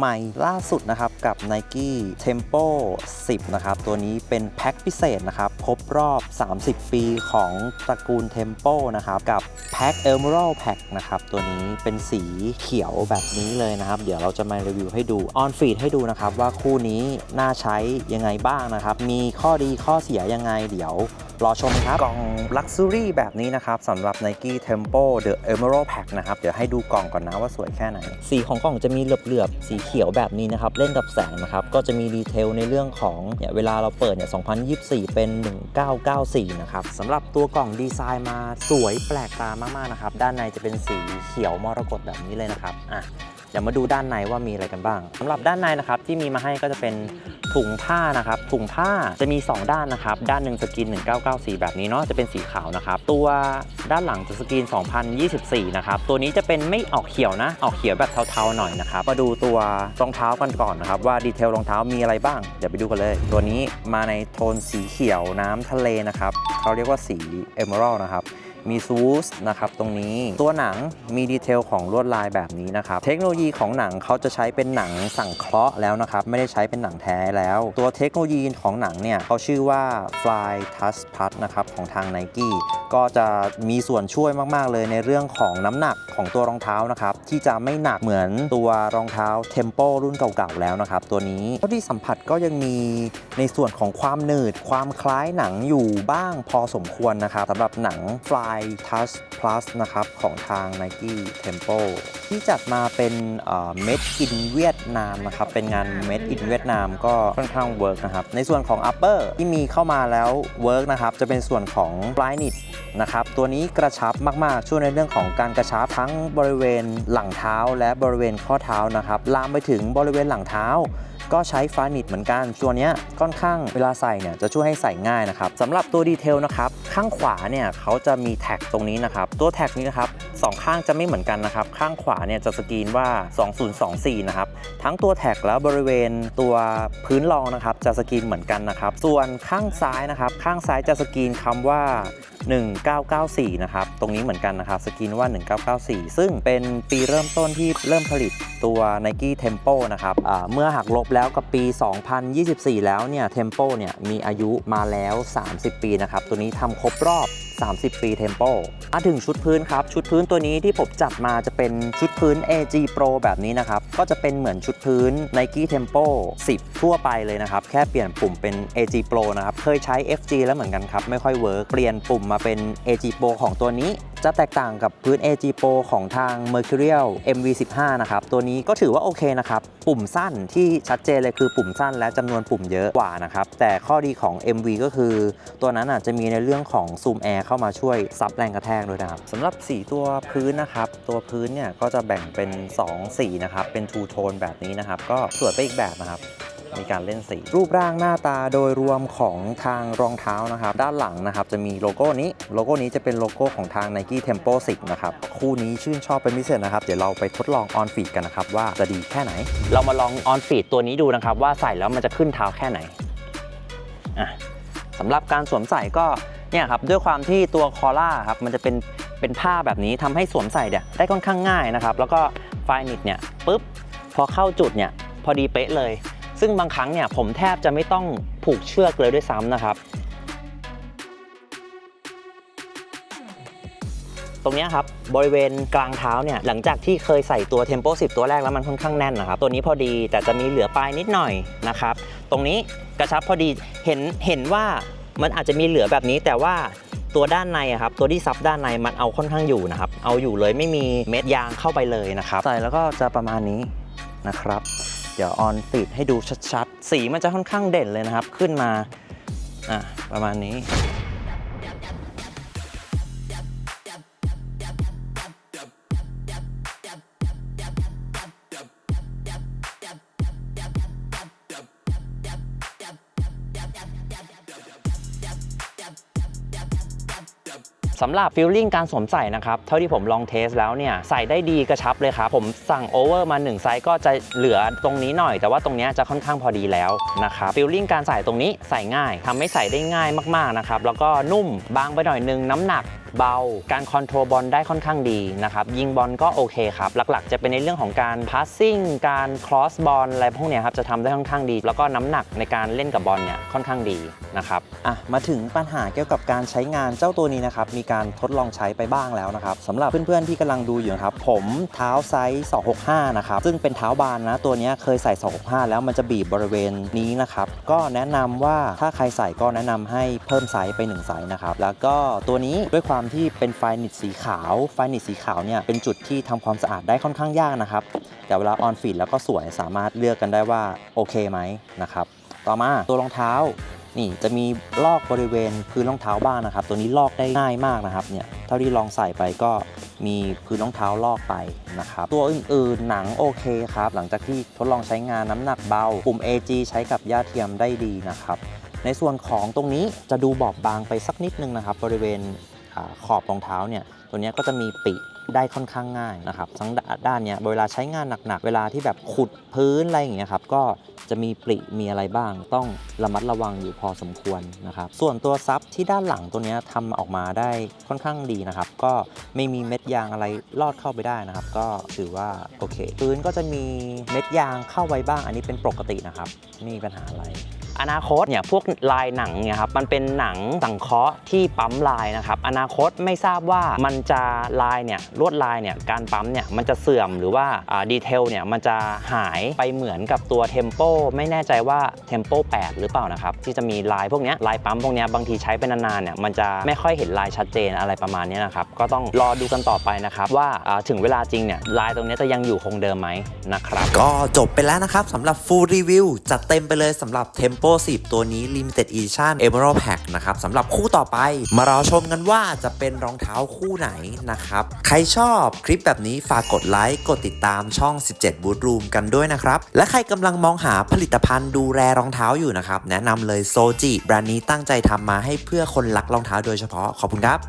ใหม่ล่าสุดนะครับกับ Nike Tempo 10 นะครับ ตัวนี้เป็นแพ็คพิเศษนะครับครบรอบ 30 ปีของตระกูล Tempo นะครับ กับแพ็ค Emerald Pack นะครับตัวนี้เป็นสีเขียวแบบนี้เลยนะครับ เดี๋ยวเราจะมารีวิวให้ดู on feed ให้ดูนะครับ ว่าคู่นี้น่าใช้ยังไงบ้างนะครับ มีข้อดีข้อเสียยังไงเดี๋ยว รอชมครับ กล่อง Luxury แบบนี้นะครับสำหรับ Nike Tempo The Emerald Pack นะครับ เดี๋ยวให้ดูกล่องก่อนนะว่าสวยแค่ไหน สีของกล่องจะมีเหลือบๆ สีเขียวแบบนี้นะครับ เล่นกับแสงนะครับ ก็จะมีดีเทลในเรื่องของเนี่ยเวลาเราเปิดเนี่ย 2024 เป็น 1994 นะครับสำหรับตัวกล่องดีไซน์มาสวยแปลกตามากๆนะครับ ด้านในจะเป็นสีเขียวมรกตแบบนี้เลยนะครับอะ เดี๋ยวมาดูด้านในว่ามีอะไรกันบ้างสำหรับด้านในนะครับที่มีมาให้ก็จะเป็นถุงผ้านะครับถุงผ้าจะมี 2 ด้านนะครับ ด้านหนึ่งสกรีน1994 แบบนี้เนาะจะเป็นสีขาวนะครับ ตัวด้านหลังจะสกรีน2024 นะครับ ตัวนี้จะเป็นไม่ออกเขียวนะ ออกเขียวแบบเทาๆหน่อยนะครับ มาดูตัวรองเท้ากันก่อนนะครับ ว่าดีเทลรองเท้ามีอะไรบ้าง เดี๋ยวไปดูกันเลย ตัวนี้มาในโทนสีเขียวน้ำทะเลนะครับเขาเรียกว่าสี Emerald นะครับ มีซูสนะครับตรงนี้ตัวหนังมีดีเทลของลวดลายแบบนี้นะครับเทคโนโลยีของหนังเขาจะใช้เป็นหนังสังเคราะห์แล้วนะครับไม่ได้ใช้เป็นหนังแท้แล้ว ตัวเทคโนโลยีของหนังเนี่ยเขาชื่อว่า Fly Touch Plus นะครับของทาง Nike ก็จะมีส่วนช่วยมาก ๆ เลยในเรื่องของน้ำหนักของตัวรองเท้านะครับที่จะไม่หนักเหมือนตัวรองเท้า Tempo รุ่นเก่าๆแล้วนะครับตัวนี้เท่าที่สัมผัสก็ยังมีในส่วนของความหนืดความคล้ายหนังอยู่บ้างพอสมควรนะครับสำหรับหนัง Fly Touch Plus นะครับ ของทาง Nike Tempo ที่จัดมาเป็นเม็ดอินเวียดนามนะครับ เป็นงานเม็ดอินเวียดนามก็ค่อนข้างเวิร์กนะครับ ในส่วนของ Upper ที่มีเข้ามาแล้วเวิร์กนะครับ จะเป็นส่วนของ f l y Knit นะครับ ตัวนี้กระชับมาก ๆ ช่วยในเรื่องของการกระชับทั้งบริเวณหลังเท้าและบริเวณข้อเท้านะครับ ลามไปถึงบริเวณหลังเท้าก็ใช้ฟานิตเหมือนกัน ตัวนี้ค่อนข้างเวลาใส่เนี่ยจะช่วยให้ใส่ง่ายนะครับสำหรับตัวดีเทลนะครับ ข้างขวาเนี่ยเขาจะมีแท็กตรงนี้นะครับ ตัวแท็กนี้นะครับสองข้างจะไม่เหมือนกันนะครับ ข้างขวาเนี่ยจะสกรีนว่า 2024 นะครับ ทั้งตัวแท็กแล้วบริเวณตัวพื้นรองนะครับ จะสกรีนเหมือนกันนะครับ ส่วนข้างซ้ายนะครับ ข้างซ้ายจะสกรีนคำว่า 1994 นะครับ ตรงนี้เหมือนกันนะครับ สกรีนว่า 1994 ซึ่งเป็นปีเริ่มต้นที่เริ่มผลิตตัว Nike Tempo นะครับ เมื่อหักลบแล้วกับปี 2024 แล้วเนี่ย Tempo เนี่ยมีอายุมาแล้ว 30 ปีนะครับ ตัวนี้ทำครบรอบ 30 ปีเทมโปมาถึงชุดพื้นครับ ชุดพื้นตัวนี้ที่ผมจัดมาจะเป็นชุดพื้น AG Pro แบบนี้นะครับ ก็จะเป็นเหมือนชุดพื้น Nike Tempo 10 ทั่วไปเลยนะครับ แค่เปลี่ยนปุ่มเป็น AG Pro นะครับ เคยใช้ FG แล้วเหมือนกันครับ ไม่ค่อยเวิร์กเปลี่ยนปุ่มมาเป็น AG Pro ของตัวนี้ จะแตกต่างกับพื้น AG Pro ของทาง Mercurial MV15 นะครับ ตัวนี้ก็ถือว่าโอเคนะครับ ปุ่มสั้นที่ชัดเจนเลยคือปุ่มสั้นและจำนวนปุ่มเยอะกว่านะครับ แต่ข้อดีของ MV ก็คือตัวนั้นอาจจะมีในเรื่องของ Zoom Air เข้ามาช่วยซับแรงกระแทกด้วยนะครับสำหรับสีตัวพื้นนะครับ ตัวพื้นเนี่ยก็จะแบ่งเป็น 2 สีนะครับ เป็น Two Tone แบบนี้นะครับ ก็สวยไปอีกแบบนะครับ มีการเล่นสี รูปร่างหน้าตาโดยรวมของทางรองเท้านะครับ ด้านหลังนะครับจะมีโลโก้นี้ โลโก้นี้จะเป็นโลโก้ของทาง Nike Tempo 10 นะครับ คู่นี้ชื่นชอบเป็นพิเศษนะครับ เดี๋ยวเราไปทดลองออนฟีดกันนะครับ ว่าจะดีแค่ไหน เรามาลองออนฟีดตัวนี้ดูนะครับ ว่าใส่แล้วมันจะขึ้นเท้าแค่ไหนอะสำหรับการสวมใส่ก็เนี่ยครับด้วยความที่ตัวคอล่าครับมันจะเป็นเป็นผ้าแบบนี้ทำให้สวมใส่เนี่ยได้ค่อนข้างง่ายนะครับ แล้วก็ไฟนิดเนี่ยปุ๊บพอเข้าจุดเนี่ยพอดีเป๊ะเลย ซึ่งบางครั้งเนี่ยผมแทบจะไม่ต้องผูกเชือกเลยด้วยซ้ำนะครับ ตรงนี้ครับบริเวณกลางเท้าเนี่ยหลังจากที่เคยใส่ตัว Tempo 10 ตัวแรกแล้วมันค่อนข้างแน่นนะครับ ตัวนี้พอดีแต่จะมีเหลือปลายนิดหน่อยนะครับ ตรงนี้กระชับพอดีเห็นเห็นว่ามันอาจจะมีเหลือแบบนี้แต่ว่าตัวด้านในครับตัวที่ซับด้านในมันเอาค่อนข้างอยู่นะครับ เอาอยู่เลยไม่มีเม็ดยางเข้าไปเลยนะครับ ใส่แล้วก็จะประมาณนี้นะครับ ดี๋ยวออนติดให้ดูชัดๆ สีมันจะค่อนข้างเด่นเลยนะครับ ขึ้นมา อะ ประมาณนี้ สำหรับฟิลลิ่งการสวมใส่นะครับ เท่าที่ผมลองเทสแล้วเนี่ย ใส่ได้ดีกระชับเลยครับ ผมสั่งโอเวอร์มา1ไซส์ก็จะเหลือตรงนี้หน่อย แต่ว่าตรงนี้จะค่อนข้างพอดีแล้วนะครับฟิลลิ่งการใส่ตรงนี้ใส่ง่ายทำให้ใส่ได้ง่ายมากๆนะครับแล้วก็นุ่มบางไปหน่อยนึงน้ำหนัก เบา การคอนโทรลบอลได้ค่อนข้างดีนะครับ ยิงบอลก็โอเคครับ หลักๆ จะเป็นในเรื่องของการพาสซิ่งการครอสบอลอะไรพวกเนี้ยครับจะทำได้ค่อนข้างดี แล้วก็น้ำหนักในการเล่นกับบอลเนี่ยค่อนข้างดีนะครับอะมาถึงปัญหาเกี่ยวกับการใช้งานเจ้าตัวนี้นะครับมีการทดลองใช้ไปบ้างแล้วนะครับสำหรับเพื่อนๆที่กำลังดูอยู่นะครับผมเท้าไซส์265นะครับซึ่งเป็นเท้าบานนะตัวนี้เคยใส่ 265 แล้วมันจะบีบบริเวณนี้นะครับก็แนะนำว่าถ้าใครใส่ก็แนะนำให้เพิ่มไซส์ไป1ไซส์นะครับแล้วก็ตัวนี้ด้วยความที่เป็นไฟนิตสีขาว ไฟนิตสีขาวเนี่ยเป็นจุดที่ทำความสะอาดได้ค่อนข้างยากนะครับ แต่เวลาออนฟีดแล้วก็สวยสามารถเลือกกันได้ว่าโอเคไหมนะครับ ต่อมาตัวรองเท้านี่จะมีลอกบริเวณพื้นรองเท้าบ้างนะครับ ตัวนี้ลอกได้ง่ายมากนะครับเนี่ยเท่าที่ลองใส่ไปก็มีพื้นรองเท้าลอกไปนะครับ ตัวอื่นๆหนังโอเคครับ หลังจากที่ทดลองใช้งานน้ำหนักเบาปุ่ม AG ใช้กับย่าเทียมได้ดีนะครับ ในส่วนของตรงนี้จะดูบอบบางไปสักนิดนึงนะครับ บริเวณ ขอบรองเท้าเนี่ยตัวนี้ก็จะมีปิได้ค่อนข้างง่ายนะครับทั้งด้านเนี้ยเวลาใช้งานหนักๆ เวลาที่แบบขุดพื้นอะไรอย่างเงี้ยครับก็จะมีปริมีอะไรบ้าง ต้องระมัดระวังอยู่พอสมควรนะครับส่วนตัวซับที่ด้านหลังตัวเนี้ยทำออกมาได้ค่อนข้างดีนะครับ ก็ไม่มีเม็ดยางอะไรลอดเข้าไปได้นะครับ ก็ถือว่าโอเค พื้นก็จะมีเม็ดยางเข้าไว้บ้าง อันนี้เป็นปกตินะครับไม่มีปัญหาอะไร อนาคตเนี่ยพวกลายหนังเนี่ยครับมันเป็นหนังสังเคราะห์ที่ปั๊มลายนะครับอนาคตไม่ทราบว่ามันจะลายเนี่ยลวดลายเนี่ยการปั๊มเนี่ยมันจะเสื่อมหรือว่าดีเทลเนี่ยมันจะหายไปเหมือนกับตัวเทมโปไม่แน่ใจว่าเทมโป8 หรือเปล่านะครับที่จะมีลายพวกนี้ลายปั๊มพวกนี้บางทีใช้ไปนานๆเนี่ยมันจะไม่ค่อยเห็นลายชัดเจนอะไรประมาณนี้นะครับก็ต้องรอดูกันต่อไปนะครับว่าถึงเวลาจริงเนี่ยลายตรงนี้จะยังอยู่คงเดิมไหมนะครับก็จบไปแล้วนะครับสำหรับ Full Review จัดเต็มไปเลยสำหรับเทมโป Tempo 10 ตัวนี้ Limited Edition Emerald Pack นะครับสำหรับคู่ต่อไป มารอชมกันว่าจะเป็นรองเท้าคู่ไหนนะครับ ใครชอบคลิปแบบนี้ฝากกดไลค์ กดติดตามช่อง 17 Boot Room กันด้วยนะครับ และใครกำลังมองหาผลิตภัณฑ์ดูแลรองเท้าอยู่นะครับ แนะนำเลยโซจิแบรนด์นี้ตั้งใจทำมาให้เพื่อคนรักรองเท้าโดยเฉพาะขอบคุณครับ